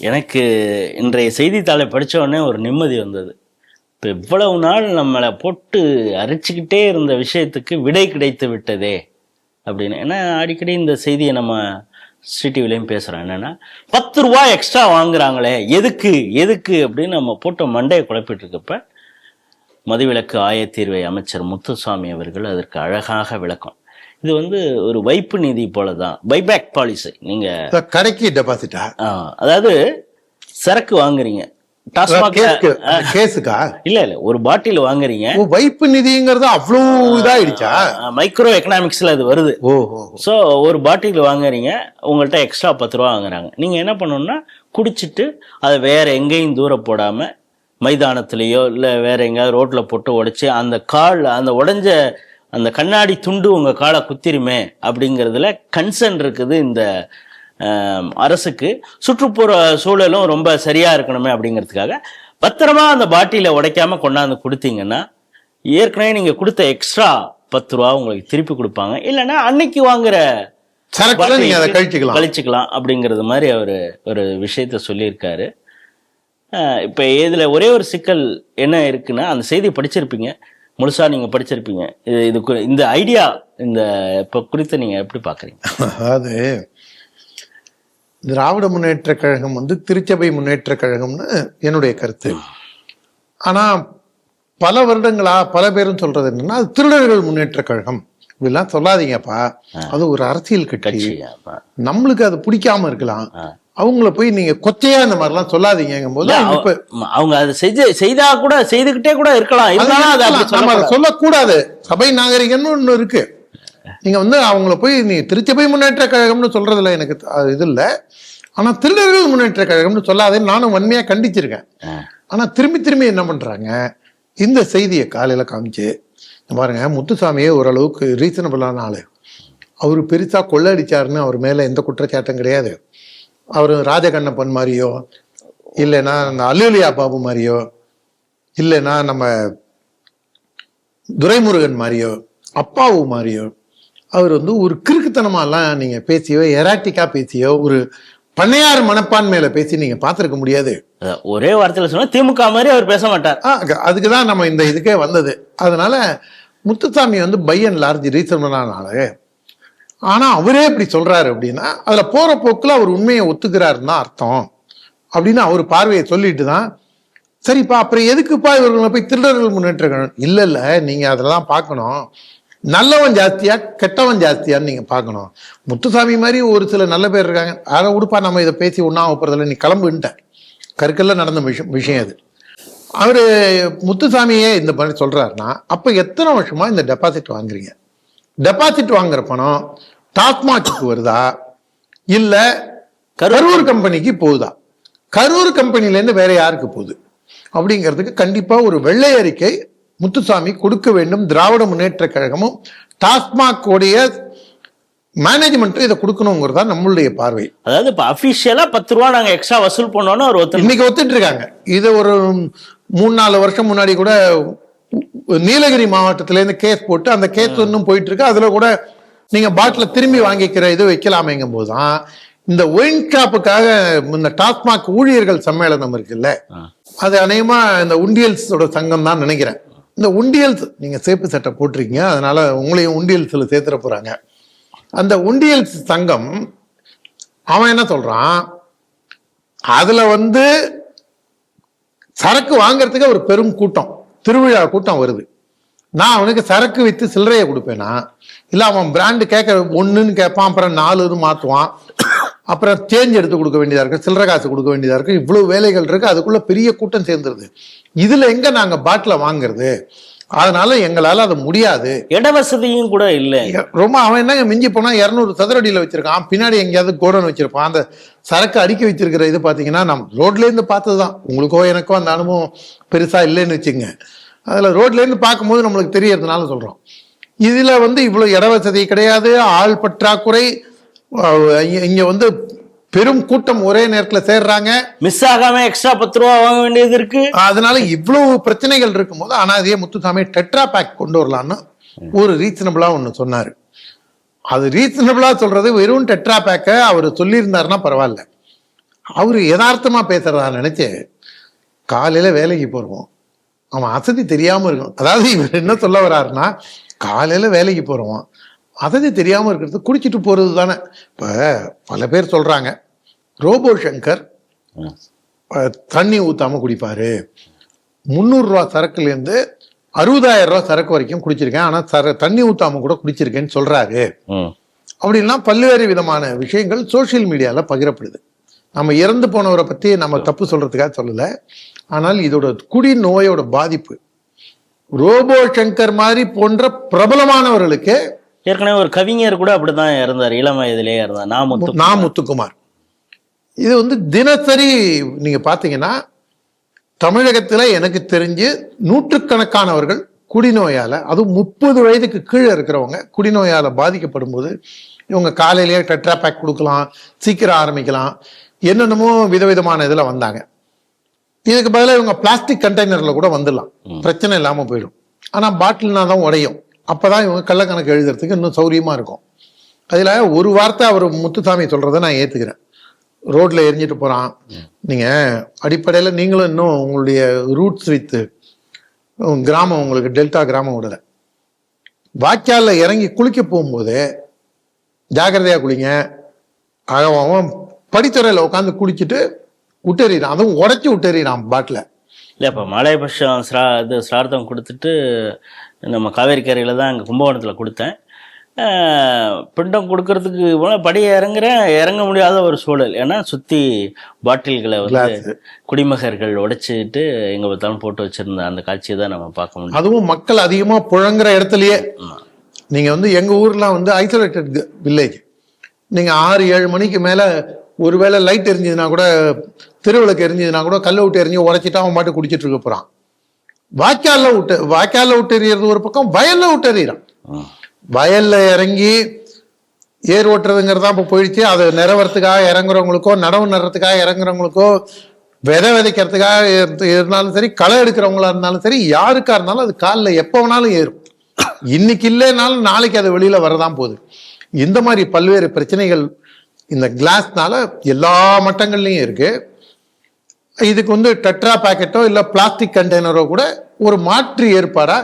எனக்கு இன்றைய செய்தித்தாளை படிச்ச உடனே ஒரு நிம்மதி வந்தது. இப்போ இவ்வளவு நாள் நம்மளை போட்டு அரிச்சுக்கிட்டே இருந்த விஷயத்துக்கு விடை கிடைத்து விட்டதே அப்படின்னு. ஏன்னா அடிக்கடி இந்த செய்தியை நம்ம சிடிவிலையும் பேசுகிறோம் என்னென்னா பத்து ரூபா எக்ஸ்ட்ரா வாங்குறாங்களே எதுக்கு எதுக்கு அப்படின்னு நம்ம போட்டு மண்டையை குழப்பிட்டு இருக்கப்ப மதுவிலக்கு ஆயத்தீர்வை அமைச்சர் முத்துசாமி அவர்கள் அதற்கு அழகாக விளக்கம். இது வந்து ஒரு வைப்பு நிதி போல தான் பைபேக் பாலிசி நீங்கள் கடைக்கு டெபாசிட்டா அதாவது சரக்கு வாங்குறீங்க. கேஸ்க்கு கேஸுக்கா? இல்ல இல்ல ஒரு பாட்டில் வாங்குறீங்க. வைப்பு நிதிங்கிறது அவ்வளவு இதாயிடுச்சா? மைக்ரோ எக்கனாமிக்ஸ்ல அது வருது. ஸோ ஒரு பாட்டில் வாங்குறீங்க உங்கள்கிட்ட எக்ஸ்ட்ரா பத்து ரூபா வாங்குறாங்க. நீங்க என்ன பண்ணணும்னா குடிச்சிட்டு அதை வேற எங்கேயும் தூர போடாம மைதானத்திலேயோ இல்லை வேற எங்கேயாவது ரோட்ல போட்டு உடைச்சு அந்த கால் அந்த உடைஞ்ச அந்த கண்ணாடி துண்டு உங்க காலை குத்திருமே அப்படிங்கிறதுல கன்சர்ன் இருக்குது இந்த அரசுக்கு. சுற்றுப்புற சூழலும் ரொம்ப சரியா இருக்கணுமே அப்படிங்கிறதுக்காக பத்திரமா அந்த பாட்டிலை உடைக்காம கொண்டாந்து கொடுத்தீங்கன்னா ஏற்கனவே நீங்க கொடுத்த எக்ஸ்ட்ரா பத்து ரூபா உங்களுக்கு திருப்பி கொடுப்பாங்க. இல்லைன்னா அன்னைக்கு வாங்குற கழிச்சுக்கலாம். அப்படிங்கிறது மாதிரி அவர் ஒரு விஷயத்த சொல்லியிருக்காரு. இப்ப இதுல ஒரே ஒரு சிக்கல் என்ன இருக்குன்னா அந்த செய்தி படிச்சிருப்பீங்க. முழுசா நீங்க படிச்சிருப்பீங்க. இது இது இந்த ஐடியா இந்த இப்ப குறித்து நீங்க எப்படி பாக்குறீங்க? அதாவது திராவிட முன்னேற்ற கழகம் வந்து திருச்சபை முன்னேற்ற கழகம்னு என்னுடைய கருத்து. ஆனா பல வருடங்களா பல பேரும் சொல்றது என்னன்னா அது திருடர்கள் முன்னேற்ற கழகம். இப்படிலாம் சொல்லாதீங்கப்பா. அது ஒரு அரசியல் கட்சி. நம்மளுக்கு அது பிடிக்காம இருக்கலாம். அவங்கள போய் நீங்க கொச்சையா இந்த மாதிரிலாம் சொல்லாதீங்கும் போது அவங்க அதை செஞ்சு செய்தா கூட செய்துகிட்டே கூட இருக்கலாம். இருந்தாலும் அதை சொல்லக்கூடாது. சபை நாகரிகம்னு ஒண்ணு இருக்கு. நீங்க வந்து அவங்கள போய் நீ திருச்சபை முன்னேற்ற கழகம்னு சொல்றதுல எனக்கு இது இல்ல. ஆனா திருடர்கள் முன்னேற்ற கழகம்னு சொல்லாதே நானும் வன்மையா கண்டிச்சிருக்கேன். ஆனா திரும்பி திரும்பி என்ன பண்றாங்க? இந்த செய்தியை காலையில காமிச்சு இங்க பாருங்க முத்துசாமியே ஓரளவுக்கு ரீசனபிளான ஆளு. அவரு பெருசா கொள்ளடிச்சாருன்னு அவர் மேல எந்த குற்றச்சாட்டும் கிடையாது. அவர் ராஜகண்ணப்பன் மாதிரியோ இல்லைன்னா அந்த அல்லுலியா பாபு மாதிரியோ இல்லைன்னா நம்ம துரைமுருகன் மாதிரியோ அப்பாவு மாதிரியோ அவர் வந்து ஒரு கிறுக்குத்தனமாலாம் நீங்க பேசியோ எராட்டிக்கா பேசியோ ஒரு பண்ணையார் மனப்பான்மையில பேசி நீங்க பார்த்திருக்க முடியாது. ஒரே வார்த்தையில சொன்னா திமுக மாதிரி அவர் பேச மாட்டார். அதுக்கு தான் நம்ம இந்த இதுக்கே வந்தது. அதனால முத்துசாமி வந்து பை அண்ட் லார்ஜ் ரீசனபிளான ஆளு ஆனால் அவரே இப்படி சொல்றாரு அப்படின்னா அதில் போற போக்கில் அவர் உண்மையை ஒத்துக்கிறாருன்னு தான் அர்த்தம். அப்படின்னு அவர் பார்வையை சொல்லிட்டு தான் சரிப்பா அப்புறம் எதுக்குப்பா இவர்களை போய் திருடர்கள் முன்னேற்ற இல்லை இல்லை நீங்கள் அதில் தான் பார்க்கணும். நல்லவன் ஜாஸ்தியா கெட்டவன் ஜாஸ்தியான்னு நீங்க பார்க்கணும். முத்துசாமி மாதிரி ஒரு சில நல்ல பேர் இருக்காங்க. அதை உடுப்பா நம்ம இதை பேசி ஒன்றா போகிறதில்ல நீ கிளம்புன்ட்ட கற்கல்ல நடந்த விஷயம் விஷயம் அது. அவரு முத்துசாமியே இந்த மாதிரி சொல்றாருன்னா அப்ப எத்தனை வருஷமா இந்த டெபாசிட் வாங்குறீங்க? டெபாசிட் வாங்குற பணம் டாஸ்மாக்கு வருதா? இல்ல கரூர் கம்பெனிக்கு போகுதா? கரூர் கம்பெனில இருந்து வேற யாருக்கு போகுது? அப்படிங்கிறதுக்கு கண்டிப்பா ஒரு வெள்ளை அறிக்கை முத்துசாமி கொடுக்க வேண்டும். திராவிட முன்னேற்ற கழகமும் டாஸ்மாக் உடைய மேனேஜ்மெண்ட்டும் இதை கொடுக்கணுங்கிறதா நம்மளுடைய பார்வை. அதாவது இப்ப அபிஷியலா பத்து ரூபா நாங்க எக்ஸ்ட்ரா வசூல் பண்ணோம்னு அவர் ஒத்து இன்னைக்கு ஒத்துட்டு இருக்காங்க. இது ஒரு மூணு நாலு வருஷம் முன்னாடி கூட நீலகிரி மாவட்டத்துல இருந்து கேஸ் போட்டு அந்த கேஸ் இன்னும் போயிட்டு இருக்கு அதுல கூட நீங்க பாட்டில திரும்பி வாங்கிக்கிற இது வைக்கலாமேங்கும் போதுதான் இந்த ஒயின் ஷாப்புக்காக இந்த டாஸ்மாக் ஊழியர்கள் சம்மேளனம் இருக்குல்ல அது அநேகமா இந்த உண்டியல்ஸோட சங்கம் தான் நினைக்கிறேன். இந்த உண்டியல்ஸ் நீங்க சேப்பு சட்டை போட்டிருக்கீங்க அதனால உங்களையும் உண்டியல்ஸ்ல சேர்த்துற போறாங்க. அந்த உண்டியல்ஸ் சங்கம் அவன் என்ன சொல்றான்? அதுல வந்து சரக்கு வாங்குறதுக்கு ஒரு பெரும் கூட்டம். திருவிழா கூட்டம் வருது. நான் அவனுக்கு சரக்கு வித்து சில்லறையை கொடுப்பேனா? இல்ல அவன் பிராண்டு கேட்க ஒண்ணுன்னு கேட்பான் அப்புறம் நாலுன்னு மாத்துவான். அப்புறம் சேஞ்ச் எடுத்து கொடுக்க வேண்டியதா இருக்கு சில்லறை காசு கொடுக்க வேண்டியதா இருக்கு இவ்வளவு வேலைகள் இருக்கு அதுக்குள்ள பெரிய கூட்டம் சேர்ந்துருது. இதுல எங்க நாங்க பாட்டில வாங்குறது? அதனால எங்களால அது முடியாது. இட வசதியும் கூட இல்லை. ரொம்ப அவன் என்னங்க மிஞ்சி போனா இரநூறு சதுரடியில வச்சிருக்கான். பின்னாடி எங்கேயாவது கோடன் வச்சிருப்பான். அந்த சரக்கு அடுக்கி வச்சிருக்கிற இது பாத்தீங்கன்னா நம்ம ரோட்ல இருந்து பார்த்ததுதான். உங்களுக்கோ எனக்கோ அந்த அனுபவம் பெருசா இல்லைன்னு வச்சுங்க அதுல ரோட்ல இருந்து பார்க்கும்போது நம்மளுக்கு தெரியறதுனால சொல்றோம். இதுல வந்து இவ்வளவு இட வசதி கிடையாது ஆள் பற்றாக்குறை இங்க- வந்து பெரும் கூட்டம் ஒரே நேரத்துல சேர்றாங்க. மிஸ் ஆகாம எக்ஸ்ட்ரா பத்து ரூபா வாங்க வேண்டியது இருக்கு. அதனால இவ்வளவு பிரச்சனைகள் இருக்கும்போது ஆனா அதே முத்துசாமி டெட்ரா பேக் கொண்டு வரலான்னு ஒரு ரீசனபிளா ஒண்ணு சொன்னாரு. அது ரீசனபிளா சொல்றது வெறும் டெட்ரா பேக்கை அவர் சொல்லியிருந்தாருன்னா பரவாயில்ல. அவரு யதார்த்தமா பேசுறதா நினைச்சு காலையில வேலைக்கு போறோம் அவன் அசதி தெரியாம இருக்கும் அதாவது இவர் என்ன சொல்ல வர்றாருன்னா காலையில வேலைக்கு போறோம் அசதி தெரியாம இருக்கிறது குடிச்சிட்டு போறது தானே. இப்ப பல பேர் சொல்றாங்க ரோபோ சங்கர் தண்ணி ஊத்தாம குடிப்பாரு. முந்நூறு ரூபா சரக்குல இருந்து அறுபதாயிரம் ரூபா சரக்கு வரைக்கும் குடிச்சிருக்கேன் ஆனா சர தண்ணி ஊத்தாம கூட குடிச்சிருக்கேன்னு சொல்றாரு. அப்படின்லாம் பல்வேறு விதமான விஷயங்கள் சோஷியல் மீடியால பகிரப்படுது. நம்ம இறந்து போனவரை பத்தி நம்ம தப்பு சொல்றதுக்காக சொல்லல. ஆனால் இதோட குடி நோயோட பாதிப்பு. ரோபோ சங்கர் மாதிரி போன்ற பிரபலமானவர்களுக்கு ஏற்கனவே ஒரு கவிஞர் கூட அப்படிதான் இறந்தார் இளம் வயதிலேயே இருந்தார் நான் முத்து நா முத்துக்குமார். இது வந்து தினசரி நீங்க பாத்தீங்கன்னா தமிழகத்துல எனக்கு தெரிஞ்சு நூற்றுக்கணக்கானவர்கள் குடிநோயால அதுவும் முப்பது வயதுக்கு கீழே இருக்கிறவங்க குடிநோயால பாதிக்கப்படும் போது இவங்க காலையிலேயே டெட்ரா பேக் கொடுக்கலாம் சீக்கிரம் ஆரம்பிக்கலாம் என்னென்னமோ விதவிதமான இதுல வந்தாங்க. இதுக்கு பதிலாக இவங்க பிளாஸ்டிக் கண்டெய்னர்ல கூட வந்துடலாம். பிரச்சனை இல்லாம போயிடும். ஆனா பாட்டில்னா தான் உடையும். அப்பதான் இவங்க கள்ளக்கணக்கு எழுதுறதுக்கு இன்னும் சௌரியமா இருக்கும். அதுல ஒரு வார்த்தை அவர் முத்துசாமி சொல்றதை நான் ஏத்துக்கிறேன். ரோட்ல எரிஞ்சிட்டு போறான். நீங்க அடிப்படையில நீங்களும் இன்னும் உங்களுடைய ரூட்ஸ் வித்து கிராமம் உங்களுக்கு டெல்டா கிராமம் விடல. வாய்க்கால்ல இறங்கி குளிக்க போகும்போது ஜாக்கிரதையா குளிங்க. அவன் படித்துறையில உட்காந்து குளிச்சுட்டு விட்டெறிறான் அதுவும் உடைச்சி விட்டெறிறான் பாட்டில. இல்லை இப்போ மலைபட்சம் ஸ்ரா இது சிரார்த்தம் கொடுத்துட்டு நம்ம காவேரி கரையில் தான் அங்கே கும்பகோணத்தில் கொடுத்தேன். பிண்டம் கொடுக்கறதுக்கு படியை இறங்குறேன். இறங்க முடியாத ஒரு சூழல். ஏன்னா சுற்றி பாட்டில்களை வந்து. குடிமகர்கள் உடைச்சிட்டு எங்கே பார்த்தாலும் போட்டு வச்சிருந்த அந்த காட்சியை தான் நம்ம பார்க்க முடியும். அதுவும் மக்கள் அதிகமா புழங்குற இடத்துலயே. ஆமா. நீங்க வந்து எங்க ஊர்லாம் வந்து ஐசோலேட்டட் வில்லேஜ் நீங்க ஆறு ஏழு மணிக்கு மேல ஒருவேளை லைட் எரிஞ்சதுன்னா கூட திருவிளக்கு எரிஞ்சதுன்னா கூட கல்லை விட்டு எரிஞ்சு உடைச்சிட்டு அவன் பாட்டு குடிச்சிட்டு இருக்க போறான். வாய்க்கால்ல விட்டு வாய்க்கால்ல விட்டு எறியறது ஒரு பக்கம் வயல்ல விட்டு எறியறான் ம். வயல்ல இறங்கி ஏர் ஓட்டுறதுங்கிறதா இப்போ போயிடுச்சு. அது நிறவறதுக்காக இறங்குறவங்களுக்கோ நடவு நடுறதுக்காக இறங்குறவங்களுக்கோ விதை விதைக்கிறதுக்காக இருந்து- இருந்தாலும் சரி களை எடுக்கிறவங்களா இருந்தாலும் சரி யாருக்கா இருந்தாலும் அது காலில் எப்போ வேணாலும் ஏறும். இன்னைக்கு இல்லைனாலும் நாளைக்கு அது வெளியில வரதான் போகுது. இந்த மாதிரி பல்வேறு பிரச்சனைகள் இந்த கிளாஸ்னால எல்லா மட்டங்கள்லையும் இருக்கு. இதுக்கு வந்து டெட்ரா பாக்கெட்டோ இல்லை பிளாஸ்டிக் கண்டெய்னரோ கூட ஒரு மாற்று ஏற்பாடா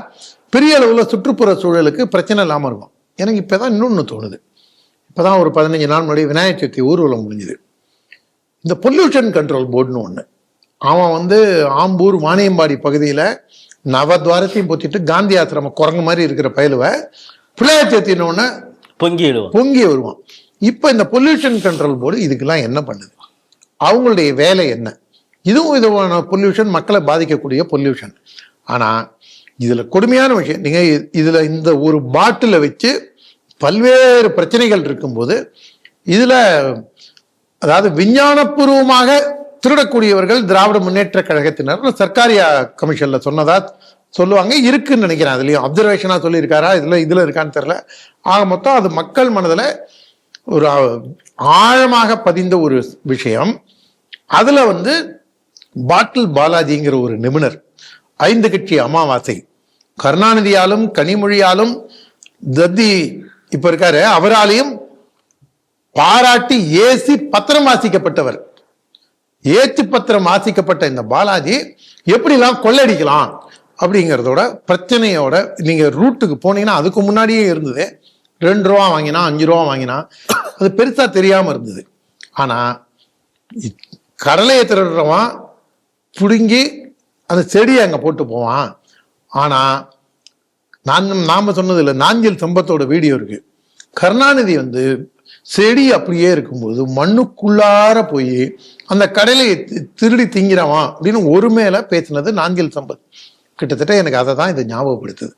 பெரிய அளவில் சுற்றுப்புற சூழலுக்கு பிரச்சனை இல்லாமல் இருக்கும். எனக்கு இப்போதான் இன்னொன்று தோணுது. இப்போதான் ஒரு பதினஞ்சு நாள் முன்னாடி விநாயகர் சதுர்த்தி ஊர்வலம் முடிஞ்சுது. இந்த பொல்யூஷன் கண்ட்ரோல் போர்டுன்னு ஒன்று அவன் வந்து ஆம்பூர் வாணியம்பாடி பகுதியில் நவத்வாரத்தையும் பொத்திட்டு காந்தி ஆசிரம குரங்கு மாதிரி இருக்கிற பயலுவை பிள்ளையார் சதுர்த்தின்னு பொங்கிடுவோம் பொங்கி வருவான். இப்போ இந்த பொல்யூஷன் கண்ட்ரோல் போர்டு இதுக்கெல்லாம் என்ன பண்ணுது? அவங்களுடைய வேலை என்ன? இதுவும் விதமான பொல்யூஷன் மக்களை பாதிக்கக்கூடிய பொல்யூஷன் ஆனால் இதில் கொடுமையான விஷயம். நீங்கள் இதில் இந்த ஒரு பாட்டில் வச்சு பல்வேறு பிரச்சனைகள் இருக்கும்போது இதில் அதாவது விஞ்ஞானபூர்வமாக திருடக்கூடியவர்கள் திராவிட முன்னேற்ற கழகத்தினர் சர்க்காரியா கமிஷனில் சொன்னதா சொல்லுவாங்க இருக்குன்னு நினைக்கிறேன். அதுலேயும் அப்சர்வேஷனாக சொல்லியிருக்காரா? இதில் இதில் இருக்கான்னு தெரியல. ஆக மொத்தம் அது மக்கள் மனதில் ஒரு ஆழமாக பதிந்த ஒரு விஷயம். அதில் வந்து பாட்டில் பாலாஜிங்கிற ஒரு நிபுணர் ஐந்து கட்சி அமாவாசை. கருணாநிதியாலும் கனிமொழியாலும் தத்தி இப்போ இருக்காரு அவராலையும் பாராட்டி ஏசி பத்திரம் வாசிக்கப்பட்டவர். ஏத்து பத்திரம் வாசிக்கப்பட்ட இந்த பாலாஜி எப்படிலாம் கொள்ளடிக்கலாம் அப்படிங்கிறதோட பிரச்சனையோட நீங்கள் ரூட்டுக்கு போனீங்கன்னா அதுக்கு முன்னாடியே இருந்தது ரெண்டு ரூபா வாங்கினா அஞ்சு ரூபா வாங்கினா அது பெருசாக தெரியாமல் இருந்தது. ஆனால் கடலையை திருடுறவன் பிடுங்கி அந்த செடியை அங்கே போட்டு போவான். ஆனால் நான் நாம் சொன்னது இல்லை நாஞ்சில் சம்பத்தோட வீடியோ இருக்கு. கருணாநிதி வந்து செடி அப்படியே இருக்கும்போது மண்ணுக்குள்ளார போய் அந்த கடலையை திருடி திங்கிறவன் அப்படின்னு ஒரு மேல பேசினது நாஞ்சில் சம்பத். கிட்டத்தட்ட எனக்கு அதை தான் இது ஞாபகப்படுத்துது.